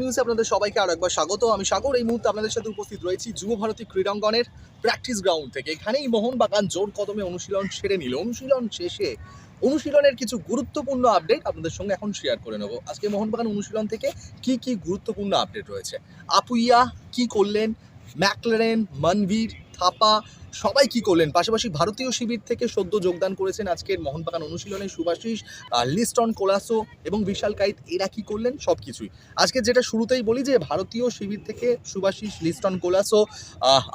নিউজে আপনাদের সবাইকে আরও একবার স্বাগত। আমি সাগর, এই মুহূর্তে আপনাদের সাথে উপস্থিত রয়েছি যুব ভারতী ক্রীড়াঙ্গনের প্র্যাকটিস গ্রাউন্ড থেকে। এখানেই মোহনবাগান জোর কদমে অনুশীলন সেরে নিল। অনুশীলন শেষে অনুশীলনের কিছু গুরুত্বপূর্ণ আপডেট আপনাদের সঙ্গে এখন শেয়ার করে নেব। আজকে মোহনবাগান অনুশীলন থেকে কি কি গুরুত্বপূর্ণ আপডেট রয়েছে? আপুইয়া, কি করলেন? ম্যাকলারেন, মনবীর থাপা সবাই কি করলেন? পাশাপাশি ভারতীয় শিবির থেকে সদ্য যোগদান করেছেন আজকের মোহনবাগান অনুশীলনে সুভাশিস লিস্টন কোলাসো এবং বিশাল কাইত, এরা কি করলেন? সব কিছুই আজকে যেটা শুরুতেই বলি যে, ভারতীয় শিবির থেকে সুভাশিস লিস্টন কোলাসো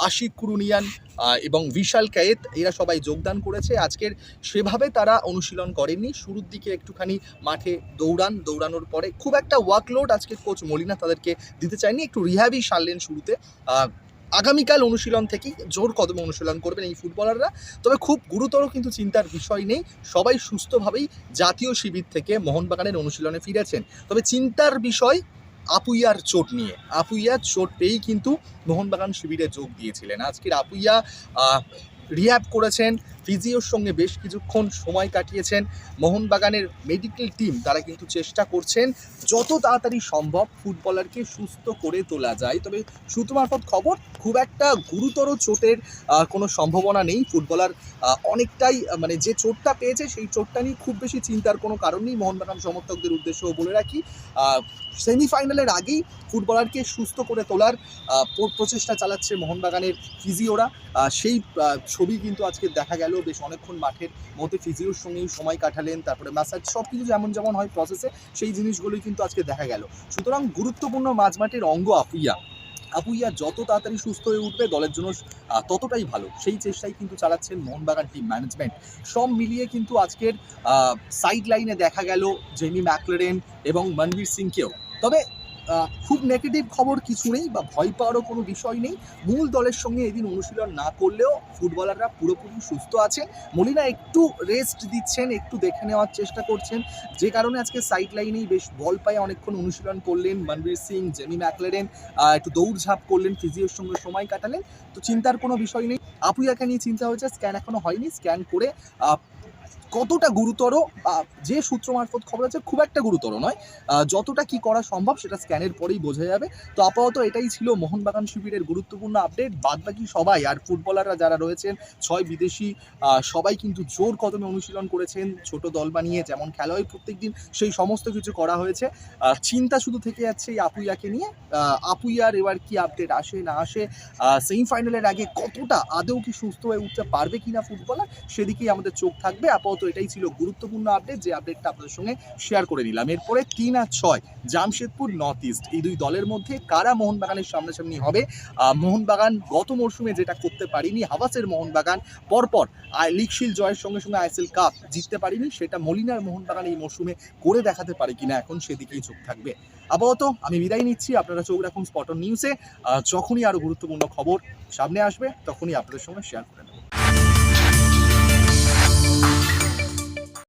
আশিক কুরুনিয়ান এবং বিশাল কায়েত এরা সবাই যোগদান করেছে। আজকের সেভাবে তারা অনুশীলন করেননি। শুরুর দিকে একটুখানি মাঠে দৌড়ান, দৌড়ানোর পরে খুব একটা ওয়ার্কলোড আজকে কোচ মলিনা তাদেরকে দিতে চায়নি। একটু রিহ্যাবই সারলেন শুরুতে। আগামীকাল অনুশীলন থেকেই জোর কদমে অনুশীলন করবেন এই ফুটবলাররা। তবে খুব গুরুতর কিন্তু চিন্তার বিষয় নেই, সবাই সুস্থভাবেই জাতীয় শিবির থেকে মোহনবাগানের অনুশীলনে ফিরেছেন। তবে চিন্তার বিষয় আপুইয়ার চোট নিয়ে। আপুইয়ার চোট পেয়েই কিন্তু মোহনবাগান শিবিরে যোগ দিয়েছিলেন। আজকের আপুইয়া রিহ্যাব করেছেন ফিজিওর সঙ্গে বেশ কিছুক্ষণ সময় কাটিয়েছেন। মোহনবাগানের মেডিকেল টিম তারা কিন্তু চেষ্টা করছেন যত তাড়াতাড়ি সম্ভব ফুটবলারকে সুস্থ করে তোলা যায়। তবে সূত্র খবর, খুব একটা গুরুতর চোটের কোনো সম্ভাবনা নেই। ফুটবলার অনেকটাই মানে যে চোটটা পেয়েছে সেই চোটটা নিয়ে খুব বেশি চিন্তার কোনো কারণ নেই। মোহনবাগান সমর্থকদের উদ্দেশ্যেও বলে রাখি সেমিফাইনালের আগেই ফুটবলারকে সুস্থ করে তোলার প্রচেষ্টা চালাচ্ছে মোহনবাগানের ফিজিওরা। সেই ছবি কিন্তু আজকে দেখা গেল। বেশ অনেকক্ষণ মাঠের মধ্যে ফিজিওর সঙ্গেই সময় কাটালেন, তারপরে ম্যাসাজ সব কিছু যেমন যেমন হয় প্রসেসে সেই জিনিসগুলোই কিন্তু আজকে দেখা গেল। সুতরাং গুরুত্বপূর্ণ মাঝমাঠের অঙ্গ আপুইয়া। আপুইয়া যত তাড়াতাড়ি সুস্থ হয়ে উঠবে, দলের জন্য ততটাই ভালো। সেই চেষ্টাই কিন্তু চালাচ্ছেন মোহনবাগান টিম ম্যানেজমেন্ট সব মিলিয়ে কিন্তু আজকের সাইড লাইনে দেখা গেল জেমি ম্যাকলারেন এবং মনবীর সিংকেও। তবে খুব নেগেটিভ খবর কিছু নেই বা ভয় পাওয়ারও কোনো বিষয় নেই। মূল দলের সঙ্গে এদিন অনুশীলন না করলেও ফুটবলাররা পুরোপুরি সুস্থ আছে মলিনা একটু রেস্ট দিচ্ছেন একটু দেখে নেওয়ার চেষ্টা করছেন। যে কারণে আজকে সাইড লাইনেই বেশ বল পায়ে অনেকক্ষণ অনুশীলন করলেন মনবীর সিং জেমি ম্যাকলারেন আহ, একটু দৌড়ঝাঁপ করলেন ফিজিওর সঙ্গে সময় কাটালেন। তো চিন্তার কোনো বিষয় নেই। আপুইয়াকে নিয়ে চিন্তা হয়েছে স্ক্যান এখনও হয়নি স্ক্যান করে কতটা গুরুতর যে সূত্র মারফত খবর আছে, খুব একটা গুরুতর নয়। যতটা কি করা সম্ভব সেটা স্ক্যানের পরেই বোঝা যাবে। তো আপাতত এটাই ছিল মোহনবাগান শিবিরের গুরুত্বপূর্ণ আপডেট। বাদবাকি সবাই, আর ফুটবলাররা যারা রয়েছেন, ছয় বিদেশি সবাই কিন্তু জোর কদমে অনুশীলন করেছেন, ছোট দল বানিয়ে যেমন খেলা হয় প্রত্যেকদিন, সেই সমস্ত কিছু করা হয়েছে। চিন্তা শুধু থেকে যাচ্ছে এই আপুইয়াকে নিয়ে। আপুইয়ার এবার কি আপডেট আসে, না আসে? সেমিফাইনালের আগে কতটা আদৌ কি সুস্থ হয়ে উঠতে পারবে কিনা ফুটবলার, সেদিকেই আমাদের চোখ থাকবে। আপাতত এটাই ছিল গুরুত্বপূর্ণ আপডেট যে আপডেটটা আপনাদের সঙ্গে শেয়ার করে নিলাম। এরপরে তিন আর ছয়, জামশেদপুর নর্থ ইস্ট এই দুই দলের মধ্যে কারা মোহনবাগানের সামনাসামনি হবে? মোহনবাগান গত মরশুমে যেটা করতে পারিনি হাওয়াসের মোহনবাগান, পরপর লিগশিল জয়ের সঙ্গে সঙ্গে আইএসএল কাপ জিততে পারিনি, সেটা মলিনার মোহনবাগান এই মরশুমে করে দেখাতে পারে কিনা এখন সেদিকেই চোখ থাকবে। আপাতত আমি বিদায় নিচ্ছি, আপনারা চোখ রাখুন স্পটন নিউজে যখনই আরও গুরুত্বপূর্ণ খবর সামনে আসবে, তখনই আপনাদের সঙ্গে শেয়ার করে নেব।